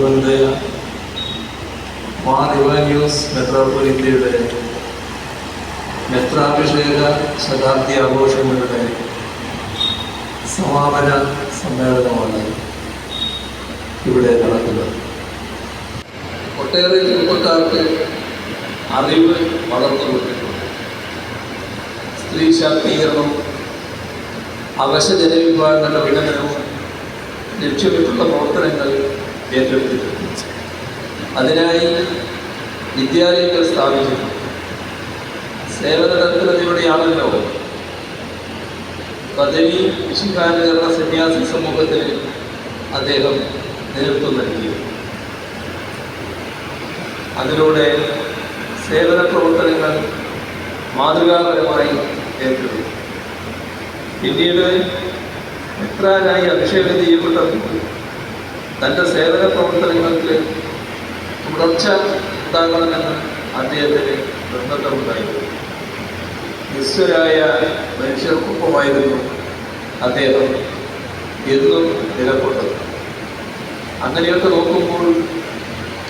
ബഹുമാനതയ മാർ ഇവാനിയോസ് മെത്രാപ്പൊലിത്തയുടെ മെത്രാഭിഷേക ശതാബ്ദി ആഘോഷങ്ങളുടെ സമാപന സമ്മേളനമാണ് ഇവിടെ നടക്കുന്നത്. ഒട്ടേറെ ചെറുപ്പക്കാർക്ക് അറിവ് വളർന്നു കൊടുത്തിട്ടുണ്ട് സ്ത്രീ ശാക്തീകരണം അവശ ജനവിഭാഗങ്ങളുടെ വികസനവും ലക്ഷ്യമിട്ടുള്ള പ്രവർത്തനങ്ങൾ ഏറ്റെടുത്തിട്ടുണ്ട്. അതിനായി വിദ്യാലയങ്ങൾ സ്ഥാപിക്കുന്നു സേവന തൽപരതയോടെയാണല്ലോ പദവി വിശുദ്ധാനുകരണ സന്യാസി സമൂഹത്തിൽ അദ്ദേഹം നേതൃത്വം നൽകി അതിലൂടെ സേവന പ്രവർത്തനങ്ങൾ മാതൃകാപരമായി ഏറ്റെടുത്തു. പിന്നീട് എത്രാനായി അഭിഷേകം ചെയ്യപ്പെട്ടപ്പോൾ തന്റെ സേവന പ്രവർത്തനങ്ങൾക്ക് തുടർച്ച ഉണ്ടാകണമെന്ന് അദ്ദേഹത്തിന് നിർബന്ധമുണ്ടായിരുന്നു നിസ്വരായ മനുഷ്യർക്കൊപ്പമായിരുന്നു അദ്ദേഹം എന്നും നിലകൊണ്ടത്. അങ്ങനെയൊക്കെ നോക്കുമ്പോൾ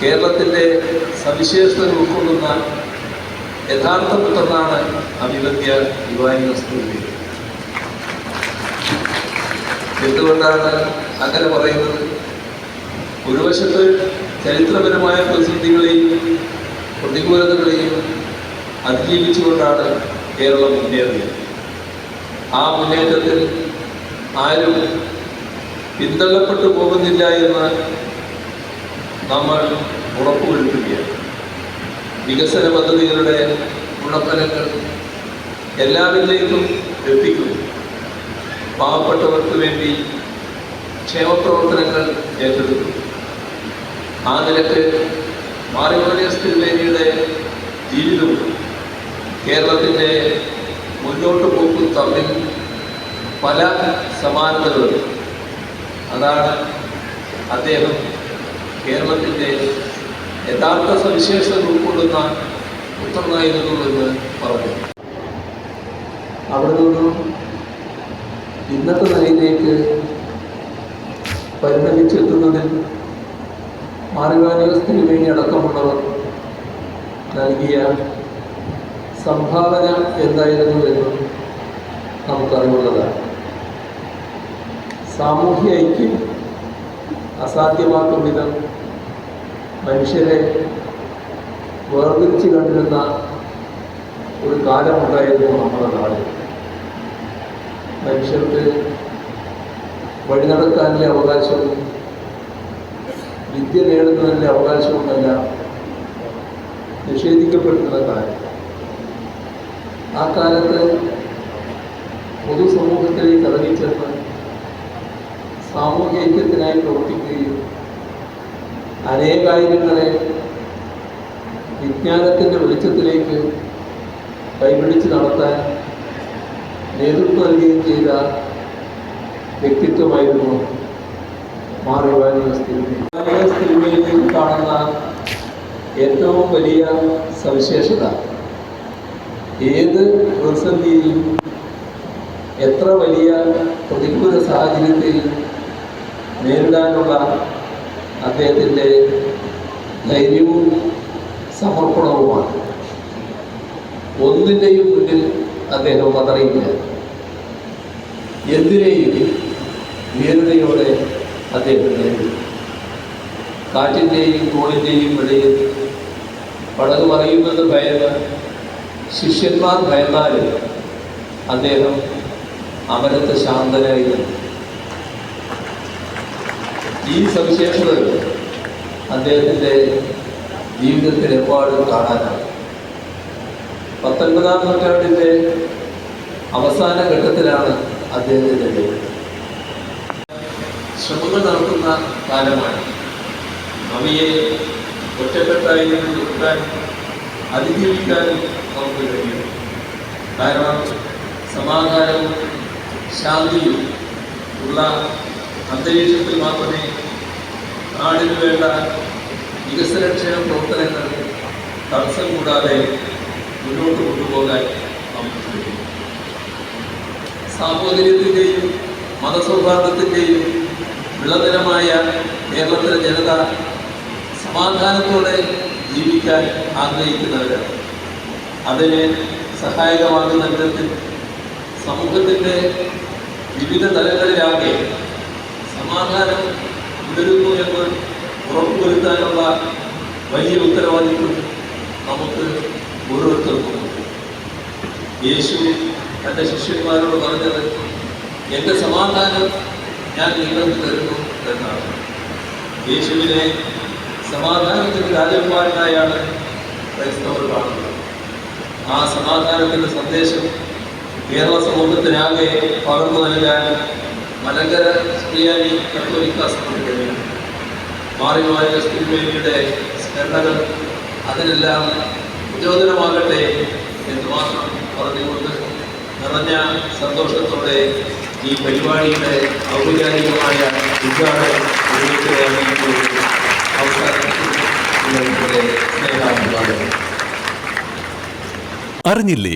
കേരളത്തിന്റെ സവിശേഷത ഉൾക്കൊള്ളുന്ന യഥാർത്ഥ പുത്രനാണ് അഭിവദ്യ യുവാനിവസ്തു എന്തുകൊണ്ടാണ് അങ്ങനെ പറയുന്നത്? ഒരു വശത്ത് ചരിത്രപരമായ പ്രതിസന്ധികളെയും പ്രതികൂലതകളെയും അതിജീവിച്ചുകൊണ്ടാണ് കേരളം മുന്നേറിയത്. ആ മുന്നേറ്റത്തിൽ ആരും പിന്തള്ളപ്പെട്ടു പോകുന്നില്ല എന്ന് നമ്മൾ ഉറപ്പുവരുത്തുകയാണ്. വികസന പദ്ധതികളുടെ ഗുണഫലങ്ങൾ എല്ലാവരിലേക്കും എത്തിക്കുന്നു. പാവപ്പെട്ടവർക്ക് വേണ്ടി ക്ഷേമപ്രവർത്തനങ്ങൾ ഏറ്റെടുത്തു ആ നിലയ്ക്ക് മാറിമോനിയസ് ജീവിതവും കേരളത്തിന്റെ മുന്നോട്ട് പോക്കും തമ്മിൽ പല സമാനതകളുണ്ട് അതാണ് അദ്ദേഹം കേരളത്തിന്റെ യഥാർത്ഥ സവിശേഷത ഉൾക്കൊള്ളുന്ന പുത്രനായിരുന്നു എന്ന് പറഞ്ഞു. അവിടെ നിന്നും ഇന്നത്തെ നിലയിലേക്ക് പരിണമിച്ചെത്തുന്നതിൽ മാറിവാനികസ്ഥിന് വേണ്ടി അടക്കമുള്ളവർ നൽകിയ സംഭാവന എന്തായിരുന്നു എന്ന് നമുക്കറിവുള്ളതാണ്. സാമൂഹ്യ ഐക്യം അസാധ്യമാക്കും വിധം മനുഷ്യരെ വേർതിരിച്ച് കണ്ടിരുന്ന ഒരു കാലമുണ്ടായിരുന്നു നമ്മുടെ നാട്. മനുഷ്യർക്ക് വഴി നടക്കാനുള്ള അവകാശവും വിദ്യ നേടുന്നതിന്റെ അവകാശവുമെല്ലാം നിഷേധിക്കപ്പെടുന്ന കാലം ആ കാലത്ത് പൊതുസമൂഹത്തിലേക്ക് ഇറങ്ങിച്ചെന്ന് സാമൂഹ്യ ഐക്യത്തിനായി പ്രവർത്തിക്കുകയും അനേകായിരങ്ങളെ വിജ്ഞാനത്തിന്റെ വെളിച്ചത്തിലേക്ക് കൈപിടിച്ച് നടത്താൻ നേതൃത്വം നൽകുകയും ചെയ്ത വ്യക്തിത്വമായിരുന്നു മാറിവാനിയസ് തിരുമേനിയിൽ കാണുന്ന ഏറ്റവും വലിയ സവിശേഷത ഏത് പ്രതിസന്ധിയിലും എത്ര വലിയ പ്രതികൂല സാഹചര്യത്തിൽ നേരിടാനുള്ള അദ്ദേഹത്തിന്റെ ധൈര്യവും സമർപ്പണവുമാണ്. ഒന്നിന്റെയും മുന്നിൽ അദ്ദേഹം പതറിയില്ല. എന്തിനേയും ധീരതയോടെ അദ്ദേഹം നേരിട്ടു കാറ്റിന്റെയും കോളിന്റെയും ഇടയിൽ പടക് മറിയുമെന്ന് ഭയന്ന് ശിഷ്യന്മാർ ഭയന്നാലും അദ്ദേഹം അമരത്ത് ശാന്തനായി ഈ സവിശേഷതകൾ അദ്ദേഹത്തിന്റെ ജീവിതത്തിൽ എപ്പാടും കാണാനാണ് പത്തൊൻപതാം നൂറ്റാണ്ടിന്റെ അവസാന ഘട്ടത്തിലാണ് അദ്ദേഹത്തിന്റെ ജീവിതം ശ്രമങ്ങൾ നടത്തുന്ന കാലമാണ്. അവയെ ഒറ്റക്കെട്ടായി നിൽക്കാൻ അതിജീവിക്കാനും നമുക്ക് കഴിയും. കാരണം സമാധാനവും ശാന്തിയും ഉള്ള അന്തരീക്ഷത്തിൽ മാത്രമേ നാടിന് വേണ്ട വികസനക്ഷേമ പ്രവർത്തനങ്ങൾ തടസ്സം കൂടാതെ മുന്നോട്ട് കൊണ്ടുപോകാൻ നമുക്ക് കഴിയും. സാഹോദര്യത്തിന്റെയും മതസൗഹാർദ്ദത്തിന്റെയും വിളനിലമായ കേരളത്തിലെ ജനത സമാധാനത്തോടെ ജീവിക്കാൻ ആഗ്രഹിക്കുന്നവരാണ്. അതിന് സഹായകമാകുന്ന വിധത്തിൽ സമൂഹത്തിന്റെ വിവിധ തലങ്ങളിലാകെ സമാധാനം തുടരുന്നു എന്ന് ഉറപ്പുവരുത്താനുള്ള വലിയ ഉത്തരവാദിത്വം നമുക്ക് ഓരോരുത്തർക്കുമുണ്ട് യേശു തന്റെ ശിഷ്യന്മാരോട് പറഞ്ഞത് എന്റെ സമാധാനം ഞാൻ നിങ്ങൾക്ക് തരുന്നു എന്നാണ്. യേശുവിനെ സമാധാനത്തിന്റെ രാജകുമാരനായാണ് ക്രൈസ്തവർ കാണുന്നത്. ആ സമാധാനത്തിന്റെ സന്ദേശം കേരള സമൂഹത്തിനാകെ പകർന്നു നൽകാൻ മലങ്കര സ്ത്രീയാനി കത്തോലിക്ക സഭയുടെ മാറി മാറിയ സ്ത്രീമേനിയുടെ സ്മരണകൾ അതിനെല്ലാം പ്രചോദനമാകട്ടെ എന്ന് മാത്രം പറഞ്ഞുകൊണ്ട് നിറഞ്ഞ സന്തോഷത്തോടെ ഈ പരിപാടിയുടെ ഔപചാരികമായ ഉദ്ഘാടനം അവസാനത്തിൽ നിങ്ങളുടെ സ്നേഹാഭിവാദം അറിഞ്ഞില്ലേ